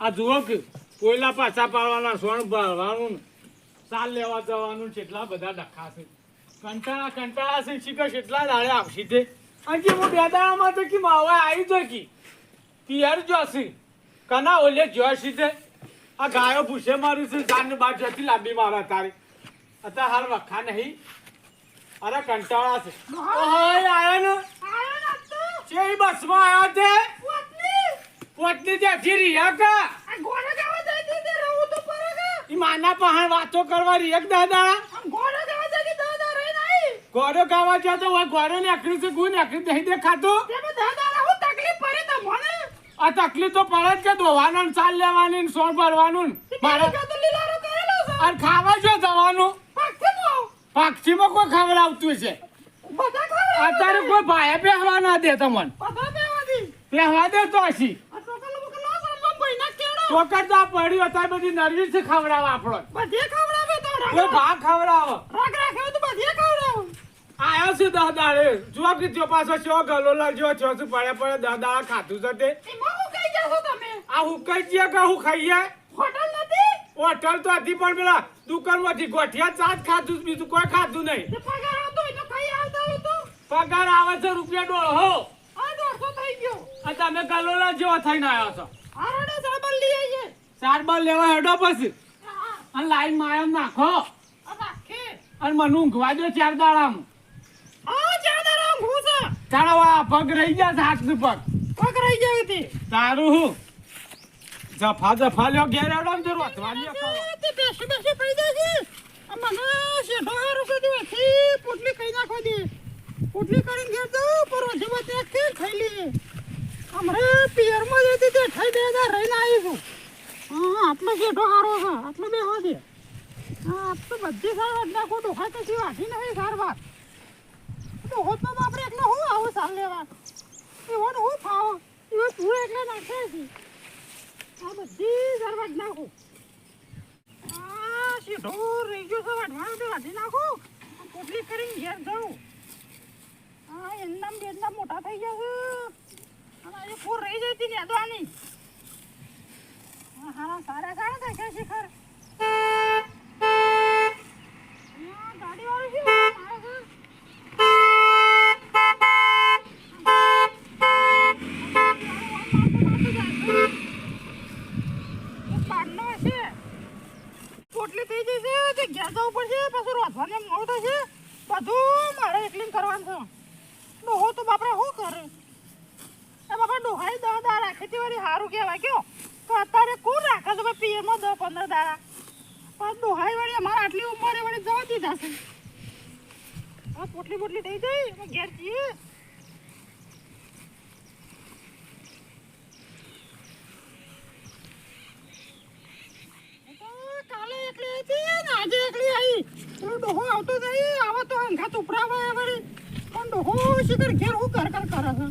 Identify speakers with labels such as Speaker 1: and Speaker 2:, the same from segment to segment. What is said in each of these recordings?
Speaker 1: આ જુઓ કે કોયલા પાછા પાડવાના સ્વર્ણ ભરવાનું સાલ લેવા જવાનું કેટલા બધા ડખા છે. કંટાળા કંટાળા છે. શીખશ કેટલા દાડે આવશે તે. અને હું બે દાડામાં તો કે માવા આવી તો કી. પિયર જોશી કના ઓલે જોશી તે. આ ગાયો ભૂસે મારું છે જાન બાદ જતી લાંબી મારા તારી. અત્યારે હાલ વખા નહીં. અરે કંટાળા છે. ઓહો આયો ને. ચેઈ બસમાં આવ્યો તે. પોતની ત્યાંથી રિયા કા? ઈ માના પહાણ વાતો કરવા રિયક દાદા. ગોળો ગાવા જો તો ગોળો ને આખરી છે ગુણ આખરી દહીં દેખાતું. આ તકલીફ તો પડે જ કે ધોવાનું ચાલ લેવાની ને સોળ ભરવાનું ને. મારે અને ખાવા જો જવાનું. પાક્ષીમાં કોઈ ખબર આવતું છે. અત્યારે કોઈ ભાઈ પહેવા ના દે તમને. પહેવા દે તો હશી ચોકર તો આ પડ્યું અત્યારે બધી નરવી છે ખવડાવવા આપણો. કોઈ ભાગ ખવડાવો. આયો છે દહ દાડે. જો કે જો પાછો છો ગલો લાગ્યો છો શું પડે પડે દહ દાડા ખાધું છે તે. આ હુકાઈ છે કે હું ખાઈએ? હોટલ તો હતી પણ પેલા દુકાનમાંથી ગોઠિયા ચાટ ખાધું બીજું કોઈ ખાધું નહીં. પગાર આવે છે રૂપિયા દોઢો અને તમે ગલોલા જેવો થઈને આવ્યો છો. ચાર બોલ લેવા હેડો પછી. અને લાઈનમાં નાખો. અને મને ઊંઘવા દો ચાર દાડામાં. ચાલો આ પગ રહી ગયા છે હાથ પગ. તારું હું? જફા જફા લ્યો ઘેર હેડો ને જરૂર. અથવાની ખાવા.
Speaker 2: પોટલી કરીને ઘેર જાઉં પર ત્યાં ખેર ખાઈ લઈએ. હમણાં પિયરમાં જતી તે અઠાઈ બે હજાર રહીને આવી છું. હા આટલો શેઠો સારો છે. આટલો બે દે હા આપ તો બધી સાર વાટના કોઈ ડોખા કશી વાટી નહીં સાર વાત. ડોહોતમાં આપણે એકલા હું આવું સાર લેવા? એવો ને હું ફાવો? એવો તું એટલે નાખે છે. આ બધી સાર વાટ નાખું. આ શેઠો રહી ગયો છે વાટવાનું તે નાખો. નાખું પોટલી કરીને ઘેર જાઉં. હા એમનામ બેદના મોટા થઈ ગયા છે. ફૂર રહી જતી ને અદવાની હા હા સારા સારા થાય છે શિખર હા, ગાડીવાળું શું મારે છે? એક બારનો હશે. પોટલી થઈ જશે તે ઘેર જવું પડશે પાછું રોધવાને મોડું થશે બધું મારે એકલીને કરવાનું છે ડોહો તો બાપરા શું કરે એ બાપા ડોહાઈ દસ દાડા રાખે તે વળી સારું કહેવાય કયો તો અત્યારે કોણ રાખે છે ભાઈ પિયરમાં દસ પંદર દાડા પણ ડોહાઈ વળી અમારે આટલી ઉંમરે વળી જવા દીધા છે પોટલી પોટલી દઈ જઈ અમે ઘેર જઈએ તો કાલે એકલી હતી ને આજે એકલી આવી પેલો ડોહો આવતો નહીં આવા તો અંઘાત ઉપરાવા વળી પણ ડોહો શિખર ઘેર હું કર કર કરે છે?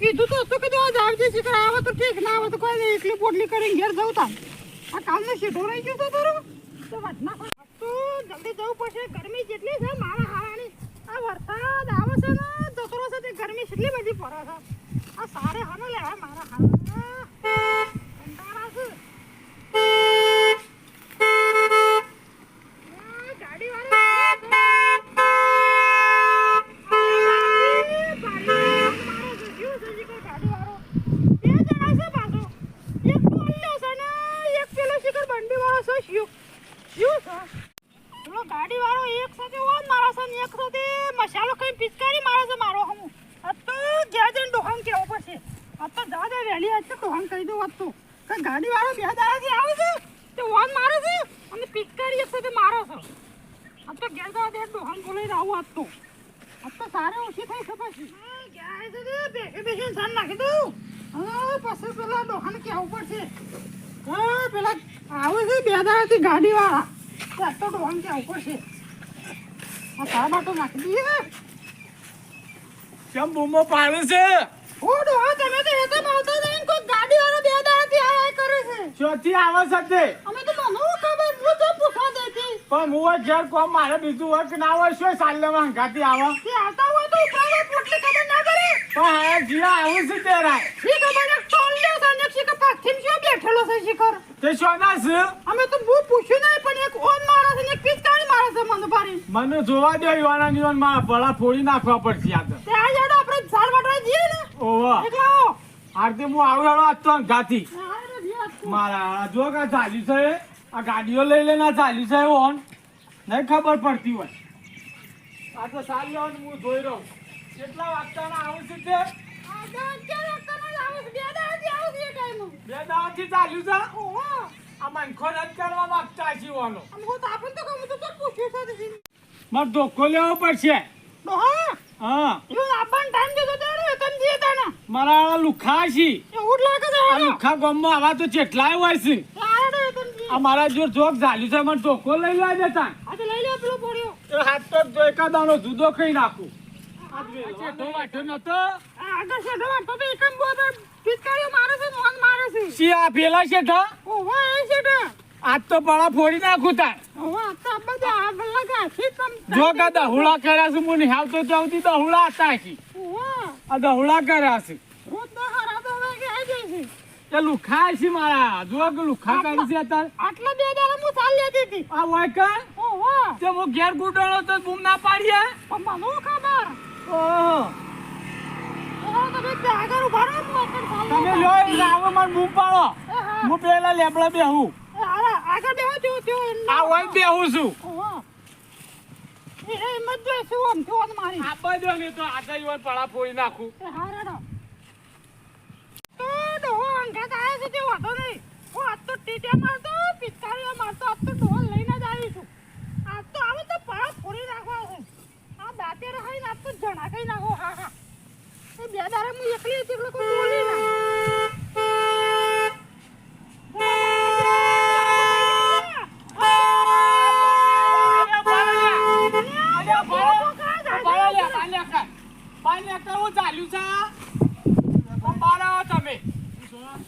Speaker 2: કીધું તો હતું કીધું આજ આવજે શિખર આવે તો ઠીક ના આવે તો કોઈ નહીં એકલી પોટલી કરીને ઘેર જવું તાર. આ કાલનો શેઠો રહી ગયો તો તારો? તો તો જલ્દી જવું પડશે ગરમી જેટલી છે મારા આ વરસાદ આવે છે ને દસરો છે તે ગરમી કેટલી બધી પડે છે. આ સારે હાનો લેવા મારા હાલ કંટાળા છે આ ગાડી ગાડી વાળો એક સાથે ઓન મારા છે ને એક સાથે મસાલો કઈ પિચકારી મારે છે મારો હમું આ તો ઘેર જઈને ડોહાન કેવું પડશે આ તો જા દે વહેલી આજ તો ડોહાન કહી દઉં વાત તો કે ગાડી વાળો બે દાડાથી આવે છે તે ઓન મારે છે પિચકારી એક મારો છો. આમ તો ઘેર જવા દે ડોહાન બોલે આવું આજ તો. આજ તો સારે ઓછી થઈ છે પછી. હા, ગયા છે તે બેસી સાન નાખી દઉં. હા પછી પેલા ડોહાને કહેવું પડશે. હા પેલા આવે છે બે દાડાથી ગાડી વાળા ત્યાં તો ડોહાને કહેવું પડશે. આ તારા બાટો નાખી દઈએ.
Speaker 1: કેમ બૂમો પાડે છે?
Speaker 2: ઓડો હા તમે તો એ માવતા જઈને કોઈ ગાડી વાળા બે દાડાથી આયા કરે છે.
Speaker 1: ચોથી આવે છે તે.
Speaker 2: અમે તો મને હું ખબર હું તો પૂછવા દેતી
Speaker 1: પણ હું જયારે ઘેર કોમ મારે બીજું વર્ક ના હોય શું સાલ્યમાં હંગાતી આવે?
Speaker 2: તે આવતા હોય તો ઉપરાવા પોટલી ખબર ના કરે
Speaker 1: પણ હા જીરા આવું છે તે રાય
Speaker 2: શી ખબર એક ટોલ છે ને શી શું બેઠેલો છે શિખર?
Speaker 1: તે સોના છે?
Speaker 2: અમે તો બહુ પૂછ્યું નહીં પણ એક ઓન મારે છે ને એક પિચકારી મારે છે મને પાડી
Speaker 1: મને જોવા દે યુવાના જીવનમાં ભલા ફોડી નાખવા પડશે આ તો.
Speaker 2: તે આ યાર આપણે ઝાડ વાટવા જઈએ ને.
Speaker 1: ઓવા
Speaker 2: એકલા
Speaker 1: આરતી હું આવું હેડો આજ તો ગાતી. મારા જો કે ચાલ્યું છે. આ ગાડીઓ લઈ લઈને આ ચાલ્યું છે ઓન. નહીં ખબર પડતી હોય. આ તો સાલ હોય હું જોઈ રહ્યો કેટલા વાગતાના આવું છું તે.
Speaker 2: બે
Speaker 1: દાવાથી ચાલ્યું છે? આ મનખો રદ કરવા માંગતા
Speaker 2: છીએ ઓનો.
Speaker 1: મારે ધોકો લેવો પડશે. હા. મારા આ લુખા છે. લુખા ગામમાં આવા તો જેટલાય હોય છે
Speaker 2: એ આ રે વેતન દીએ.
Speaker 1: આ મારા જો જોક ઝાલ્યું છે મને ચોખ્ખો લઈ લેવા દેતા
Speaker 2: આ તો લઈ લે પેલો પડ્યો.
Speaker 1: એ હાથ તો જો એકાદાનો જુદો ખાઈ નાખું. આજ તો પડા ફોડી નાખું તાર. જો કા દહુડા કર્યા છે મને હાવતો ત્યાંથી દહુડા હતા આ દહુડા કર્યા છે.
Speaker 2: તો તો
Speaker 1: લુખા છે મારા. જો કે લુખા કરી છે તાર.
Speaker 2: આટલા બે દાડા હું ચાલ લેતી હતી.
Speaker 1: આ હોય કા?
Speaker 2: ઓહો,
Speaker 1: તે હું ઘેર ગુડાળો તો બૂમ ના પાડીએ.
Speaker 2: પણ મને ખબર?
Speaker 1: ઓહો
Speaker 2: તમે.
Speaker 1: લો આવો બૂમ પાડો.
Speaker 2: હા,
Speaker 1: પેલા લેબડા બેહું.
Speaker 2: આગળ બેહો
Speaker 1: આ હોય બેહું છું.
Speaker 2: એ જ જોઈશું આમ તેવો મારી.
Speaker 1: આ બધો ને તો આગળ યુવાન પડા ફોઈ નાખું.
Speaker 2: હારેડો. તો ડોહો અંગાત આવે છે તે વાંધો નહીં. હું આજ તો ટીટિયા મારતો, પિચકારીઓ મારતો, આજ તો ડોહો લઈને જ આવી છું. આજ તો આવે તો પળા ફોડી નાખવા હું આ દાંતે રહાઈને આજ તો જણાકાઈ નાખો, હા, હા. એ બે દારે હું એકલી હતી એટલે કોઈ બોલી ના.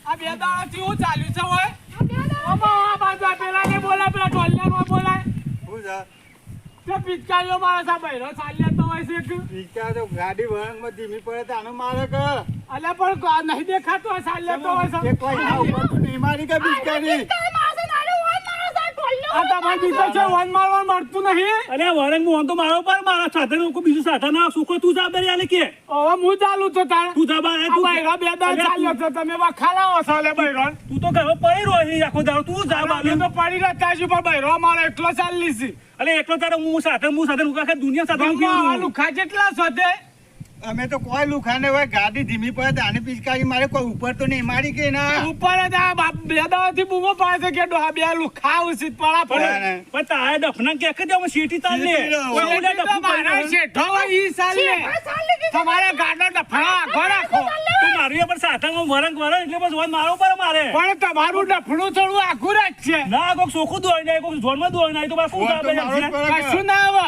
Speaker 1: આ બે દાડાથી હું ચાલ્યું છે હોય બાબા, આ બાજુ આ પેલાને બોલાય, પેલા ઢોલિયાને બોલાય.
Speaker 3: શું છે?
Speaker 1: તે પિચકારીઓ મારે સા બૈરો ચાલ્યા તો હોય છે
Speaker 3: ઈકા તો ગાડી વળાંકમાં ધીમી પડે તાનો મારે કે?
Speaker 1: અલ્યા પણ નહીં દેખાતો હોય, ચાલ્યા તો હોય છે.
Speaker 3: કોઈ ના ઉપર. તો નહીં મારી કે પિચકારી
Speaker 1: આ તમારે છે, વન મારવા મળતું નહીં.
Speaker 4: અરે વરંગ તો મારો પર મારા સાથે કોઈ બીજું સાથે ના સુખો તું જા બેરી આલે કે
Speaker 1: હવે હું ચાલુ છું તારે.
Speaker 4: તું જા બાર
Speaker 1: આ બૈરો બે દાડા ચાલ્યો તમે વખાલાવો છો, બૈરો.
Speaker 4: તું તો ઘરમાં પડી રહ્યો છે આખો દાડો તું જા બાર
Speaker 1: તો પડી રહ્યા છું, ઉપર બૈરો મારો એકલો ચાલી છે.
Speaker 4: અરે એટલો તારે હું સાથે હું સાથે હું દુનિયા સાથે હું
Speaker 1: ગામમાં આવા
Speaker 3: અમે તો કોઈ લુખાને હોય ગાડી ધીમી પડે તો પિચકારી મારે કોઈ ઉપર તો નહીં મારી કે ના?
Speaker 1: ઉપર જ આ બાપ બે દાડાથી બૂમો પાડે છે કે ડોહા બે લુખા ઉસી પડા પડે.
Speaker 3: પણ
Speaker 4: પણ તારે ડફના કે કે અમે સીટી ચાલ લે ઓલે
Speaker 1: શેઠી મારા શેઠો ઈ સાલ લે તમારે ગાડો ડફણા આઘો રાખો.
Speaker 4: તું મારી પર સાતંગ વરંગ વરંગ એટલે બસ વન મારો પર મારે.
Speaker 1: પણ તમારું ડફણું થોડું આઘું રાખશે
Speaker 4: ના કોક સોખું દોઈ નાય કોક ઝોનમાં દોઈ નાય તો બસ શું.
Speaker 1: કશું ના આવે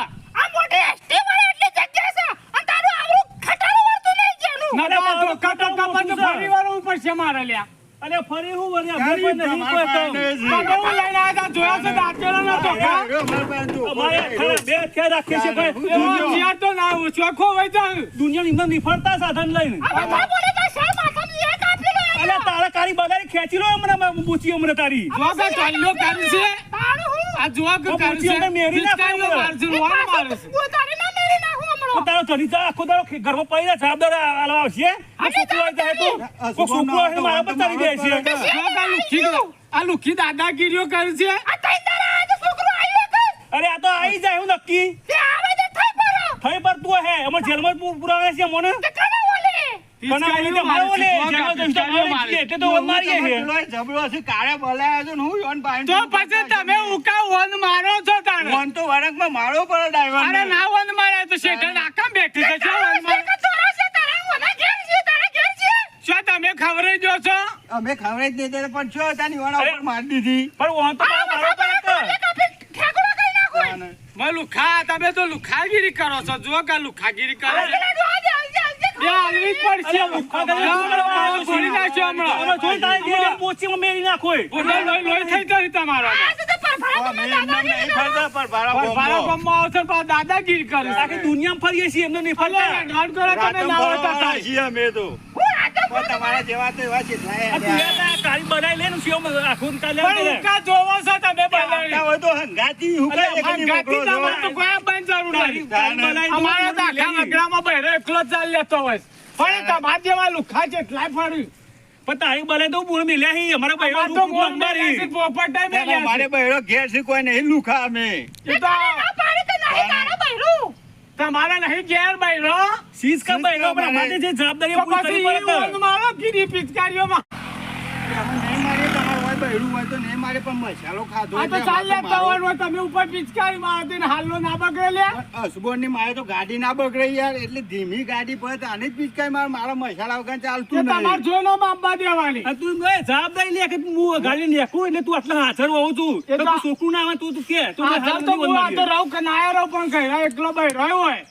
Speaker 1: પડશે મારે લ્યા.
Speaker 4: અરે ફરી હું વરી
Speaker 3: ગાડી
Speaker 4: નહીં.
Speaker 1: તમે હું લઈને આવ્યા તા, જોયા છે દાંતેલો ન?
Speaker 3: અરે, તો
Speaker 4: અમારે ખરે બે કે રાખીએ છે ભાઈ
Speaker 1: દુનિયા તો ના ચોખ્ખો હોય તો.
Speaker 4: દુનિયા ની નિફળતા સાધન લઈને. અલ્યા તારા કારી બગાડી ખેંચી લો હમણાં બૂચી હમણાં તારી
Speaker 1: જોવા કે ચાલ્યો કરી છે?
Speaker 2: તારું હું
Speaker 1: આ જોવા કે છે?
Speaker 4: અંદર મેરી નાખો
Speaker 1: પિચકારીઓ
Speaker 4: અંદર.
Speaker 1: મારે છે, લોન મારે છે.
Speaker 2: હું તારી
Speaker 4: તારો ધણી આખો ખે- ઘરમાં પડી રહ્યા જવાબદાર આલવા આવશે જાય કોઈ છોકરો હોય મારા પર તારી દે છે.
Speaker 1: આ લુખી- દાદાગીરીઓ કરી છે.
Speaker 2: આ તઈ તારા આ તો આવ્યો કે
Speaker 4: અરે આ તો આવી જાય હું નક્કી.
Speaker 2: તે આવે તો થઈ
Speaker 4: પર તું હે. અમાર જેલમાં પુરાવે છે મને
Speaker 2: તે બોલે
Speaker 4: કના ઓલે? તે મારો.
Speaker 1: છે.
Speaker 4: એટલે તો મારીએ છે
Speaker 3: જબરો છે, કાળે બોલાયો છે હું યોન પાડીને
Speaker 1: તો પછી તમે ઉકા વન મારો છો તાણે.
Speaker 3: ફોન તો વળાંકમાં મારો પડે ડ્રાઈવરને.
Speaker 1: અરે ના તો શેઠે નાકામ બેઠી છે શું વન મારે?
Speaker 2: કે ચોરો છે તારા હું અમે ઘેર છે તારા ઘેર છે.
Speaker 1: શું તમે ખબર જો છો?
Speaker 3: અમે ખવડાવી જ નહીં પણ છો તાની વાળા ઉપર મારી દીધી.
Speaker 4: પણ વાં તો મારો પર.
Speaker 2: નાખો.
Speaker 1: લુખા તમે તો લુખાગીરી કરો છો. જો કે લુખાગીરી કરો છો.
Speaker 2: જો
Speaker 1: જ તમારો
Speaker 2: દાદાગીરી કરો.
Speaker 4: આખી દુનિયામાં ફરીએ છીએ એમને નહીં ફરતા
Speaker 1: તમે ના હોય તો
Speaker 3: ફરવાના
Speaker 1: થાય.
Speaker 3: છીએ અમે તો.
Speaker 2: હું આજે
Speaker 3: પણ તમારા જેવા તો એવા જેટલાય
Speaker 4: આ તું યાર આ તારી બનાવી લે ને શિવ આખું કાલે
Speaker 1: પણ જોવો છો તમે
Speaker 3: આવતા હોય તો હંગાતી હું કઈ?
Speaker 1: તમારે તો બંધ જરૂર નથી
Speaker 4: બનાવી
Speaker 1: તો. આખા અગડામાં બહેરો એકલો જ ચાલ લેતો હોય છે. પણ તમારા જેવા લુખા જેટલાય ફર્યું.
Speaker 4: પણ તારી બનાવી તો બોલ મિલ્યા હી અમારા ભાઈઓ
Speaker 1: અમારે તો
Speaker 4: રૂપ અંબારી.
Speaker 1: પોપટાય
Speaker 3: ત્યારે
Speaker 1: મેલ્યા
Speaker 3: મારે
Speaker 1: છે.
Speaker 3: બહેરો ઘેર છે કોઈ નહીં લુખા અમે.
Speaker 1: એ તો
Speaker 2: ના પાડી કે નહીં તારા બૈરું
Speaker 1: તમારે નહીં ઘેર બહેરો
Speaker 4: સીસ કા
Speaker 3: શીશ
Speaker 4: પણ અમારે જે જવાબદારી પૂરી કરવી પડે
Speaker 1: તો. મારો કીધી પિચકારીઓમાં.
Speaker 3: નહીં તમારે હોય બહેરું હોય તો નહીં મારે પણ મસાલો ખાધો
Speaker 1: આ તો
Speaker 3: એટલે
Speaker 1: ચાલ
Speaker 3: અમારે તો
Speaker 1: લેતા
Speaker 3: મારો-
Speaker 1: હોય તમે ઉપર પિચકારી મારો તેને હાલનો ના બગડે લે.
Speaker 3: અસબોરની મારે તો ગાડી ના બગડે યાર એટલે ધીમી ગાડી પર આને જ પીચકાઈ મારે મારો મસાલા વગર ચાલતું
Speaker 1: તમારે દેવાની
Speaker 4: તું એ જવાબદારી લે કે હું ગાડી લેખું એટલે તું આટલા હાજર હોઉં છું. તો છોકરું ના આવે તું તું કે તું
Speaker 1: આ તો હું આ તો રહું કે ના રહું પણ ઘરે એકલો હોય.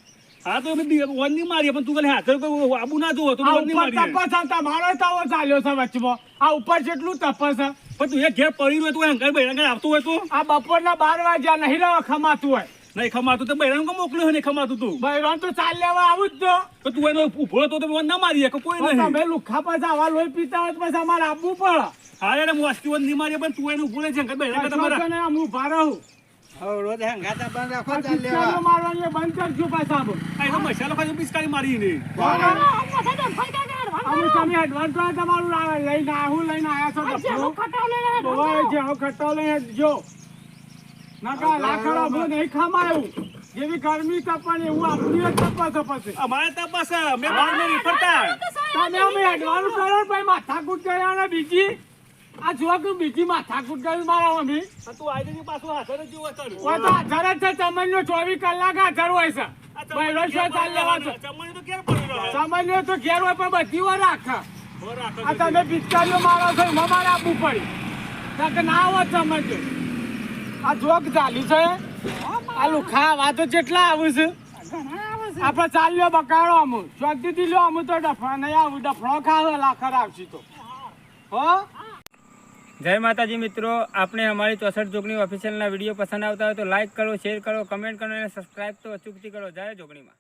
Speaker 4: હા તો વન મારીએ પણ તું હાજર આબુ ના જોવો તો વન
Speaker 1: તપસ આ તમારો તાવો ચાલ્યો છે વચમાં આ ઉપર જેટલું તપસ છે.
Speaker 4: પણ તું એ ઘેર પડી રહ્યો તું અંકલ બૈરાંગણ આવતું હોય તું.
Speaker 1: આ બપોરના બાર વાગ્યા નહીં રહો ખમાતું હોય.
Speaker 4: નહીં ખમાતું તો બૈરાંગ મોકલ્યો હોય નહીં ખમાતું તું?
Speaker 1: બહેરો તો ચાલ લેવા આવું જ તો.
Speaker 4: તો તું એનો ઊભો તો વન ના મારી કે કોઈ નહીં.
Speaker 1: તમે લુખા પાછા આવા લોહી પીતા હોય પછી અમારે આપવું પડે.
Speaker 4: હા યાર હું વસ્તી વન નહીં મારી પણ તું એને ઊભો રહે છે બૈરાંગ તમારા
Speaker 1: આમ ઊભા રહું.
Speaker 3: હવે રોજ હંગાતા બંધ રાખો ચાલ લેવા.
Speaker 1: મારવાની બંધ કરજો પાછા
Speaker 4: મસાલો ખાલી પિચકારી મારી નહીં
Speaker 1: અમે તમે એડવાન્સ તમારું લઈને આવું લઈને આયા છો ડફલું. ઓય હું ખટાવ લઈને જો નાકા લાકડો અમને નહીં ખમાયું જેવી ગરમી તપણ એવું આપણી જ તપસ પછી.
Speaker 4: અમારે તપાસ બસ બહાર નહીં પડતા
Speaker 1: તમે અમે એડવાન્સ કરો ને પછી માથાકૂટ કર્યા ને બીજી? આ જોવા કે બીજી માથાકૂટ કરી મારા અમે
Speaker 4: તું આજે ની પાછું હાજર જ જેવો કર
Speaker 1: ઓય તો હાજર જ છે તમને ચોવીસ કલાક હાજર હોય છે. ભાઈ શું ચાલ લેવા છે?
Speaker 4: તમને તો ક્યારે
Speaker 1: સામાન્ય તો ઘેર હોય પણ બધી વાર રાખા. આ તમે પિચકારીઓ મારો છો એમાં મારે આપવું પડે. કારણ કે ના હોય સમજો આ જોક ચાલી છે. આ લુખા વાતો જેટલા આવું છે. આપણે ચાલ્યો બકાડો અમુ શાંતિથી લ્યો અમુ તો ડફડા નહીં આવું ડફડો ખાવ લાખર આવશે તો. હો?
Speaker 5: જય માતાજી મિત્રો આપણે અમારી ચોસઠ જોગણી ઓફિશિયલના વીડિયો પસંદ આવતા હોય તો લાઇક કરો શેર કરો કમેન્ટ કરો અને સબસ્ક્રાઈબ તો અચૂકથી કરો. જય જોગણીમાં.